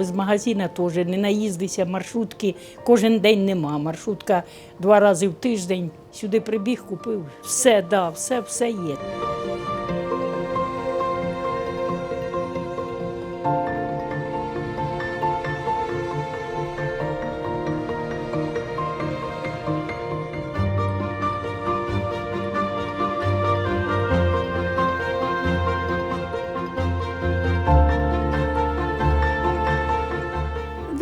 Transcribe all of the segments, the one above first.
без магазина теж не наїздися, маршрутки кожен день нема. Маршрутка два рази в тиждень. Сюди прибіг, купив. Все, да, все, все є.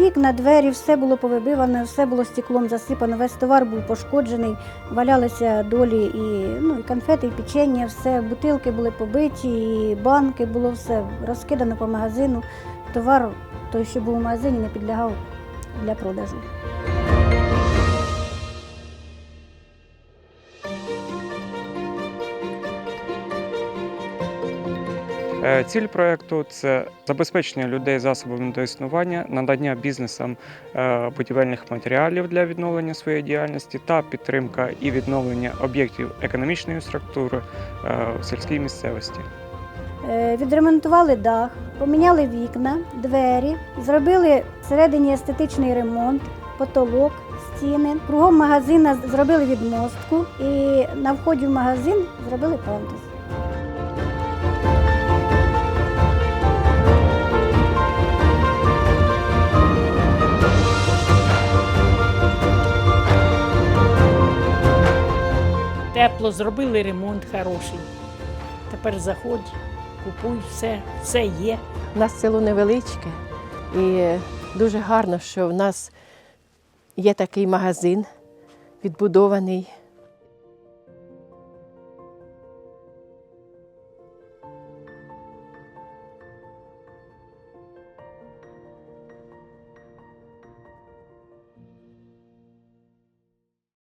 Вікна, двері, все було повибиване, все було стеклом засипано, весь товар був пошкоджений, валялися долі і, ну, і конфети, і печення, все, бутилки були побиті, і банки, було все розкидано по магазину. Товар, той, що був у магазині, не підлягав для продажу. Ціль проекту це забезпечення людей засобами до існування, надання бізнесам е, будівельних матеріалів для відновлення своєї діяльності та підтримка і відновлення об'єктів економічної структури е, в сільській місцевості. Е, Відремонтували дах, поміняли вікна, двері, зробили всередині естетичний ремонт, потолок, стіни. Кругом магазина зробили відмостку і на вході в магазин зробили пандус. Тепло зробили ремонт хороший. Тепер заходь, купуй все, все є. У нас село невеличке і дуже гарно, що в нас є такий магазин відбудований.